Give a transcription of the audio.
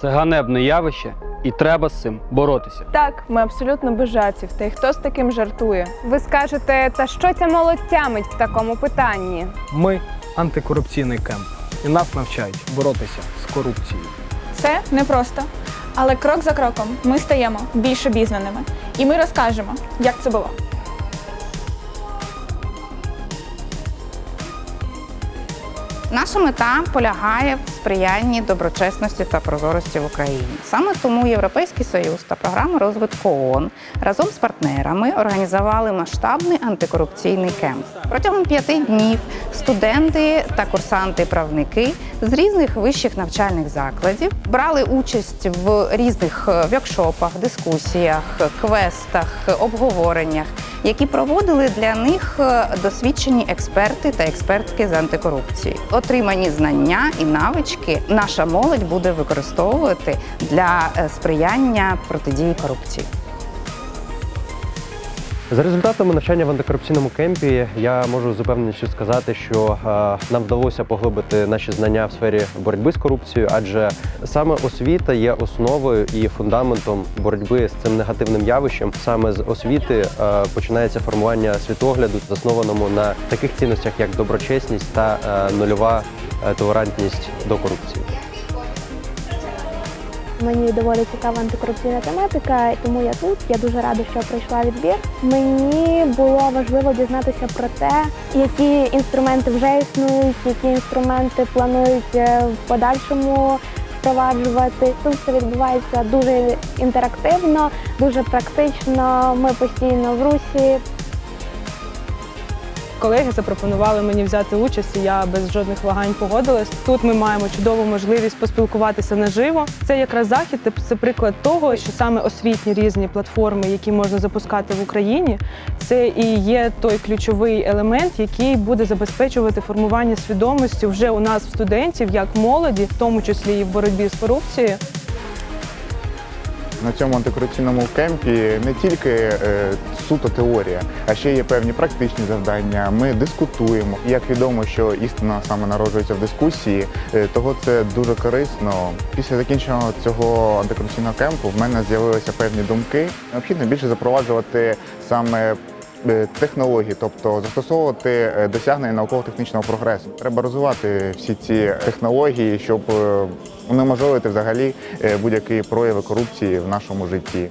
Це ганебне явище, і треба з цим боротися. Так, ми абсолютно без жартів. Та й хто з таким жартує? Ви скажете, та що ця молодь тямить в такому питанні? Ми антикорупційний кемп, і нас навчають боротися з корупцією. Це непросто. Але крок за кроком ми стаємо більш обізнаними. І ми розкажемо, як це було. Наша мета полягає в сприянні доброчесності та прозорості в Україні. Саме тому Європейський Союз та програма розвитку ООН разом з партнерами організували масштабний антикорупційний кемп. Протягом п'яти днів студенти та курсанти-правники з різних вищих навчальних закладів брали участь в різних е, воркшопах, дискусіях, квестах, обговореннях, які проводили для них е, досвідчені експерти та експертки з антикорупції. Отримані знання і навички наша молодь буде використовувати для е, сприяння протидії корупції. За результатами навчання в антикорупційному кемпі я можу з упевненістю сказати, що е, нам вдалося поглибити наші знання в сфері боротьби з корупцією, адже саме освіта є основою і фундаментом боротьби з цим негативним явищем. Саме з освіти е, починається формування світогляду, заснованому на таких цінностях, як доброчесність та е, нульова толерантність до корупції. Мені доволі цікава антикорупційна тематика, тому я тут. Я дуже рада, що пройшла відбір. Мені було важливо дізнатися про те, які інструменти вже існують, які інструменти планують е, в подальшому впроваджувати. Тут все відбувається дуже інтерактивно, дуже практично. Ми постійно в русі. Колеги запропонували мені взяти участь, і я без жодних вагань погодилась. Тут ми маємо чудову можливість поспілкуватися наживо. Це якраз захід, це приклад того, що саме освітні різні платформи, які можна запускати в Україні, це і є той ключовий елемент, який буде забезпечувати формування свідомості вже у нас в студентів, як молоді, в тому числі і в боротьбі з корупцією. На цьому антикорупційному кемпі не тільки е, суто теорія, а ще є певні практичні завдання. Ми дискутуємо. Як відомо, що істина саме народжується в дискусії, е, того це дуже корисно. Після закінчення цього антикорупційного кемпу в мене з'явилися певні думки. Необхідно більше запроваджувати саме. Е, Технології, тобто застосовувати е, досягнення науково-технічного прогресу. Треба розвивати всі ці технології, щоб е, унеможливити взагалі будь-які прояви корупції в нашому житті.